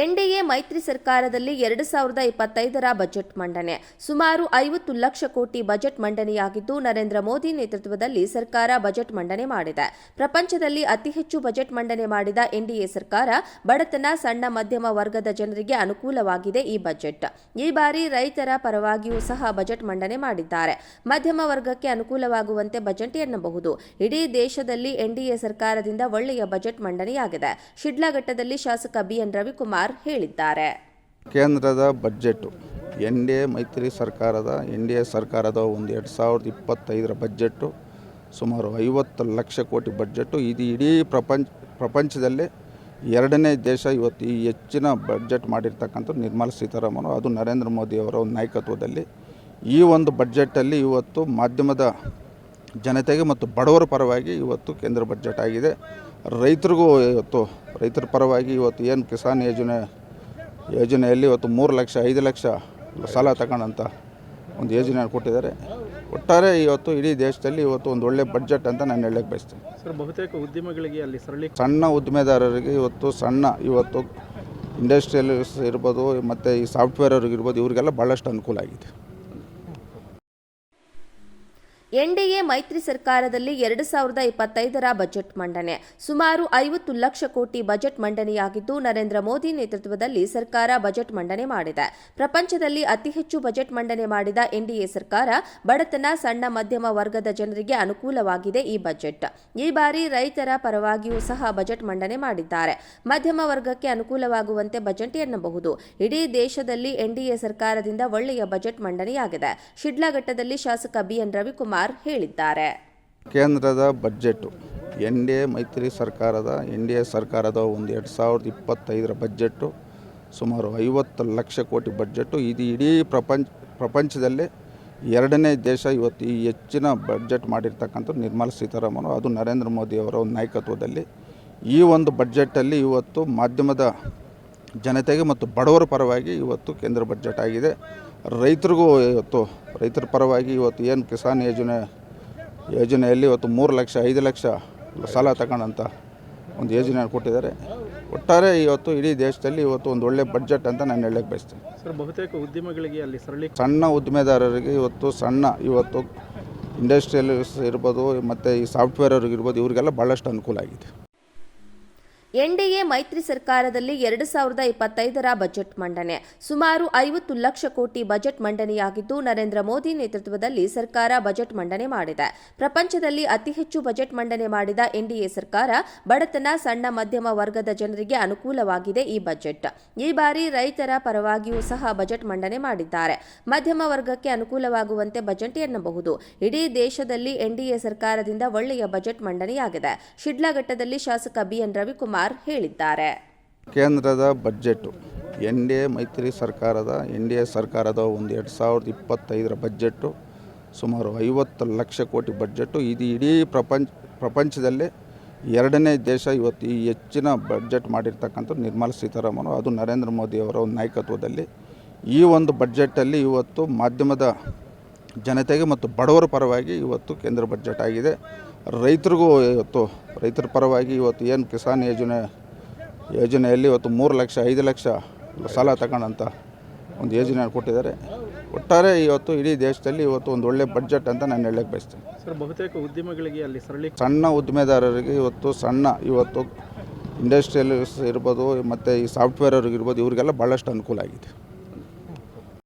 NDA ಮೈತ್ರಿ ಸರ್ಕಾರದಲ್ಲಿ ಎರಡು ಸಾವಿರದ ಇಪ್ಪತ್ತೈದರ ಬಜೆಟ್ ಮಂಡನೆ. ಸುಮಾರು ಐವತ್ತು ಲಕ್ಷ ಕೋಟಿ ಬಜೆಟ್ ಮಂಡನೆಯಾಗಿದ್ದು, ನರೇಂದ್ರ ಮೋದಿ ನೇತೃತ್ವದಲ್ಲಿ ಸರ್ಕಾರ ಬಜೆಟ್ ಮಂಡನೆ ಮಾಡಿದೆ. ಪ್ರಪಂಚದಲ್ಲಿ ಅತಿ ಹೆಚ್ಚು ಬಜೆಟ್ ಮಂಡನೆ ಮಾಡಿದ ಎನ್ಡಿಎ ಸರ್ಕಾರ, ಬಡತನ, ಸಣ್ಣ, ಮಧ್ಯಮ ವರ್ಗದ ಜನರಿಗೆ ಅನುಕೂಲವಾಗಿದೆ ಈ ಬಜೆಟ್. ಈ ಬಾರಿ ರೈತರ ಪರವಾಗಿಯೂ ಸಹ ಬಜೆಟ್ ಮಂಡನೆ ಮಾಡಿದ್ದಾರೆ. ಮಧ್ಯಮ ವರ್ಗಕ್ಕೆ ಅನುಕೂಲವಾಗುವಂತೆ ಬಜೆಟ್ ಎನ್ನಬಹುದು. ಇಡೀ ದೇಶದಲ್ಲಿ ಎನ್ಡಿಎ ಸರ್ಕಾರದಿಂದ ಒಳ್ಳೆಯ ಬಜೆಟ್ ಮಂಡನೆಯಾಗಿದೆ. ಶಿಡ್ಲಘಟ್ಟದಲ್ಲಿ ಶಾಸಕ ಬಿಎನ್ ರವಿಕುಮಾರ್ ಹೇಳಿದ್ದಾರೆ. ಕೇಂದ್ರದ ಬಜೆಟ್. ಎನ್ ಡಿ ಎ, ಮೈತ್ರಿ ಸರ್ಕಾರದ, ಎನ್ ಡಿ ಎ ಸರ್ಕಾರದ ಒಂದು ಎರಡು ಸಾವಿರದ ಇಪ್ಪತ್ತೈದರ ಬಜೆಟ್ಟು ಸುಮಾರು ಐವತ್ತು ಲಕ್ಷ ಕೋಟಿ ಬಜೆಟ್ಟು ಇದು ಇಡೀ ಪ್ರಪಂಚ, ಪ್ರಪಂಚದಲ್ಲೇ ಎರಡನೇ ದೇಶ ಇವತ್ತು ಈ ಹೆಚ್ಚಿನ ಬಜೆಟ್ ಮಾಡಿರ್ತಕ್ಕಂಥ ನಿರ್ಮಲಾ ಸೀತಾರಾಮನ್ ಅದು ನರೇಂದ್ರ ಮೋದಿಯವರ ನಾಯಕತ್ವದಲ್ಲಿ ಈ ಒಂದು ಬಡ್ಜೆಟಲ್ಲಿ ಇವತ್ತು ಮಾಧ್ಯಮದ ಜನತೆಗೆ ಮತ್ತು ಬಡವರ ಪರವಾಗಿ ಇವತ್ತು ಕೇಂದ್ರ ಬಜೆಟ್ ಆಗಿದೆ. ರೈತರಿಗೂ ಇವತ್ತು ರೈತರ ಪರವಾಗಿ ಇವತ್ತು ಏನು ಕಿಸಾನ್ ಯೋಜನೆ ಯೋಜನೆಯಲ್ಲಿ ಇವತ್ತು ಮೂರು ಲಕ್ಷ ಐದು ಲಕ್ಷ ಸಾಲ ತಗೊಂಡಂಥ ಒಂದು ಯೋಜನೆ ಕೊಟ್ಟಿದ್ದಾರೆ. ಒಟ್ಟಾರೆ ಇವತ್ತು ಇಡೀ ದೇಶದಲ್ಲಿ ಇವತ್ತು ಒಂದು ಒಳ್ಳೆ ಬಜೆಟ್ ಅಂತ ನಾನು ಹೇಳಕ್ಕೆ ಬಯಸ್ತೇನೆ. ಸರ್ ಬಹುತೇಕ ಉದ್ಯಮಗಳಿಗೆ ಅಲ್ಲಿ ಸರಳಿ ಸಣ್ಣ ಉದ್ದಿಮೆದಾರರಿಗೆ ಇವತ್ತು ಸಣ್ಣ ಇವತ್ತು ಇಂಡಸ್ಟ್ರಿಯಲ್ಸ್ ಇರ್ಬೋದು ಮತ್ತು ಈ ಸಾಫ್ಟ್ವೇರ್ ಅವ್ರಿಗೆ ಇರ್ಬೋದು ಇವರಿಗೆಲ್ಲ ಭಾಳಷ್ಟು ಅನುಕೂಲ ಆಗಿದೆ. ಎನ್ಡಿಎ ಮೈತ್ರಿ ಸರ್ಕಾರದಲ್ಲಿ ಎರಡು ಸಾವಿರದ ಇಪ್ಪತ್ತೈದರ ಬಜೆಟ್ ಮಂಡನೆ. ಸುಮಾರು ಐವತ್ತು ಲಕ್ಷ ಕೋಟಿ ಬಜೆಟ್ ಮಂಡನೆಯಾಗಿದ್ದು, ನರೇಂದ್ರ ಮೋದಿ ನೇತೃತ್ವದಲ್ಲಿ ಸರ್ಕಾರ ಬಜೆಟ್ ಮಂಡನೆ ಮಾಡಿದೆ. ಪ್ರಪಂಚದಲ್ಲಿ ಅತಿ ಹೆಚ್ಚು ಬಜೆಟ್ ಮಂಡನೆ ಮಾಡಿದ ಎನ್ಡಿಎ ಸರ್ಕಾರ, ಬಡತನ, ಸಣ್ಣ, ಮಧ್ಯಮ ವರ್ಗದ ಜನರಿಗೆ ಅನುಕೂಲವಾಗಿದೆ ಈ ಬಜೆಟ್. ಈ ಬಾರಿ ರೈತರ ಪರವಾಗಿಯೂ ಸಹ ಬಜೆಟ್ ಮಂಡನೆ ಮಾಡಿದ್ದಾರೆ. ಮಧ್ಯಮ ವರ್ಗಕ್ಕೆ ಅನುಕೂಲವಾಗುವಂತೆ ಬಜೆಟ್ ಎನ್ನಬಹುದು. ಇಡೀ ದೇಶದಲ್ಲಿ ಎನ್ಡಿಎ ಸರ್ಕಾರದಿಂದ ಒಳ್ಳೆಯ ಬಜೆಟ್ ಮಂಡನೆಯಾಗಿದೆ. ಶಿಡ್ಲಘಟ್ಟದಲ್ಲಿ ಶಾಸಕ ಬಿಎನ್ ರವಿಕುಮಾರ್ ಹೇಳಿದ್ದಾರೆ. ಕೇಂದ್ರದ ಬಜೆಟ್. ಎನ್ ಡಿ ಎ, ಮೈತ್ರಿ ಸರ್ಕಾರದ, ಎನ್ ಡಿ ಎ ಸರ್ಕಾರದ ಒಂದು ಎರಡು ಸಾವಿರದ ಇಪ್ಪತ್ತೈದರ ಬಜೆಟ್ಟು ಸುಮಾರು ಐವತ್ತು ಲಕ್ಷ ಕೋಟಿ ಬಜೆಟ್ಟು ಇದು ಇಡೀ ಪ್ರಪಂಚ, ಪ್ರಪಂಚದಲ್ಲೇ ಎರಡನೇ ದೇಶ ಇವತ್ತು ಈ ಹೆಚ್ಚಿನ ಬಜೆಟ್ ಮಾಡಿರ್ತಕ್ಕಂಥ ನಿರ್ಮಲಾ ಸೀತಾರಾಮನ್ ಅದು ನರೇಂದ್ರ ಮೋದಿಯವರ ನಾಯಕತ್ವದಲ್ಲಿ ಈ ಒಂದು ಬಡ್ಜೆಟಲ್ಲಿ ಇವತ್ತು ಮಾಧ್ಯಮದ ಜನತೆಗೆ ಮತ್ತು ಬಡವರ ಪರವಾಗಿ ಇವತ್ತು ಕೇಂದ್ರ ಬಜೆಟ್ ಆಗಿದೆ. ರೈತರಿಗೂ ಇವತ್ತು ರೈತರ ಪರವಾಗಿ ಇವತ್ತು ಏನು ಕಿಸಾನ್ ಯೋಜನೆ ಯೋಜನೆಯಲ್ಲಿ ಇವತ್ತು ಮೂರು ಲಕ್ಷ ಐದು ಲಕ್ಷ ಸಾಲ ತಗೊಂಡಂಥ ಒಂದು ಯೋಜನೆ ಕೊಟ್ಟಿದ್ದಾರೆ. ಒಟ್ಟಾರೆ ಇವತ್ತು ಇಡೀ ದೇಶದಲ್ಲಿ ಇವತ್ತು ಒಂದು ಒಳ್ಳೆ ಬಜೆಟ್ ಅಂತ ನಾನು ಹೇಳಕ್ಕೆ ಬಯಸ್ತೇನೆ. ಸರ್ ಬಹುತೇಕ ಉದ್ಯಮಗಳಿಗೆ ಅಲ್ಲಿ ಸರಳಿ ಸಣ್ಣ ಉದ್ದಿಮೆದಾರರಿಗೆ ಇವತ್ತು ಸಣ್ಣ ಇವತ್ತು ಇಂಡಸ್ಟ್ರಿಯಲ್ಸ್ ಇರ್ಬೋದು ಮತ್ತು ಈ ಸಾಫ್ಟ್ವೇರ್ ಅವ್ರಿಗೆ ಇರ್ಬೋದು ಇವರಿಗೆಲ್ಲ ಭಾಳಷ್ಟು ಅನುಕೂಲ ಆಗಿದೆ. ಎನ್ಡಿಎ ಮೈತ್ರಿ ಸರ್ಕಾರದಲ್ಲಿ ಎರಡು ಸಾವಿರದ ಇಪ್ಪತ್ತೈದರ ಬಜೆಟ್ ಮಂಡನೆ. ಸುಮಾರು ಐವತ್ತು ಲಕ್ಷ ಕೋಟಿ ಬಜೆಟ್ ಮಂಡನೆಯಾಗಿದ್ದು, ನರೇಂದ್ರ ಮೋದಿ ನೇತೃತ್ವದಲ್ಲಿ ಸರ್ಕಾರ ಬಜೆಟ್ ಮಂಡನೆ ಮಾಡಿದೆ. ಪ್ರಪಂಚದಲ್ಲಿ ಅತಿ ಹೆಚ್ಚು ಬಜೆಟ್ ಮಂಡನೆ ಮಾಡಿದ ಎನ್ಡಿಎ ಸರ್ಕಾರ, ಬಡತನ, ಸಣ್ಣ, ಮಧ್ಯಮ ವರ್ಗದ ಜನರಿಗೆ ಅನುಕೂಲವಾಗಿದೆ ಈ ಬಜೆಟ್. ಈ ಬಾರಿ ರೈತರ ಪರವಾಗಿಯೂ ಸಹ ಬಜೆಟ್ ಮಂಡನೆ ಮಾಡಿದ್ದಾರೆ. ಮಧ್ಯಮ ವರ್ಗಕ್ಕೆ ಅನುಕೂಲವಾಗುವಂತೆ ಬಜೆಟ್ ಎನ್ನಬಹುದು. ಇಡೀ ದೇಶದಲ್ಲಿ ಎನ್ಡಿಎ ಸರ್ಕಾರದಿಂದ ಒಳ್ಳೆಯ ಬಜೆಟ್ ಮಂಡನೆಯಾಗಿದೆ. ಶಿಡ್ಲಘಟ್ಟದಲ್ಲಿ ಶಾಸಕ ಬಿಎನ್ ರವಿಕುಮಾರ್ ಹೇಳಿದ್ದಾರೆ. ಕೇಂದ್ರದ ಬಜೆಟ್. ಎನ್ ಡಿ ಎ, ಮೈತ್ರಿ ಸರ್ಕಾರದ, ಎನ್ ಡಿ ಎ ಸರ್ಕಾರದ ಒಂದು ಎರಡು ಸಾವಿರದ ಇಪ್ಪತ್ತೈದರ ಬಜೆಟ್ಟು ಸುಮಾರು ಐವತ್ತು ಲಕ್ಷ ಕೋಟಿ ಬಜೆಟ್ಟು ಇದು ಇಡೀ ಪ್ರಪಂಚ, ಪ್ರಪಂಚದಲ್ಲೇ ಎರಡನೇ ದೇಶ ಇವತ್ತು ಈ ಹೆಚ್ಚಿನ ಬಜೆಟ್ ಮಾಡಿರ್ತಕ್ಕಂಥ ನಿರ್ಮಲಾ ಸೀತಾರಾಮನ್. ಅದು ನರೇಂದ್ರ ಮೋದಿಯವರ ನಾಯಕತ್ವದಲ್ಲಿ ಈ ಒಂದು ಬಡ್ಜೆಟಲ್ಲಿ ಇವತ್ತು ಮಾಧ್ಯಮದ ಜನತೆಗೆ ಮತ್ತು ಬಡವರ ಪರವಾಗಿ ಇವತ್ತು ಕೇಂದ್ರ ಬಜೆಟ್ ಆಗಿದೆ. ರೈತರಿಗೂ ಇವತ್ತು ರೈತರ ಪರವಾಗಿ ಇವತ್ತು ಏನು ಕಿಸಾನ್ ಯೋಜನೆ ಯೋಜನೆಯಲ್ಲಿ ಇವತ್ತು ಮೂರು ಲಕ್ಷ ಐದು ಲಕ್ಷ ಸಾಲ ತಗೊಂಡಂಥ ಒಂದು ಯೋಜನೆ ಕೊಟ್ಟಿದ್ದಾರೆ. ಒಟ್ಟಾರೆ ಇವತ್ತು ಇಡೀ ದೇಶದಲ್ಲಿ ಇವತ್ತು ಒಂದು ಒಳ್ಳೆ ಬಜೆಟ್ ಅಂತ ನಾನು ಹೇಳಕ್ಕೆ ಬಯಸ್ತೇನೆ. ಸರ್ ಬಹುತೇಕ ಉದ್ಯಮಗಳಿಗೆ ಅಲ್ಲಿ ಸರಳಿ ಸಣ್ಣ ಉದ್ದಿಮೆದಾರರಿಗೆ ಇವತ್ತು ಸಣ್ಣ ಇವತ್ತು ಇಂಡಸ್ಟ್ರಿಯಲ್ಸ್ ಇರ್ಬೋದು ಮತ್ತು ಈ ಸಾಫ್ಟ್ವೇರ್ ಅವ್ರಿಗೆ ಇರ್ಬೋದು ಇವರಿಗೆಲ್ಲ ಭಾಳಷ್ಟು ಅನುಕೂಲ ಆಗಿದೆ.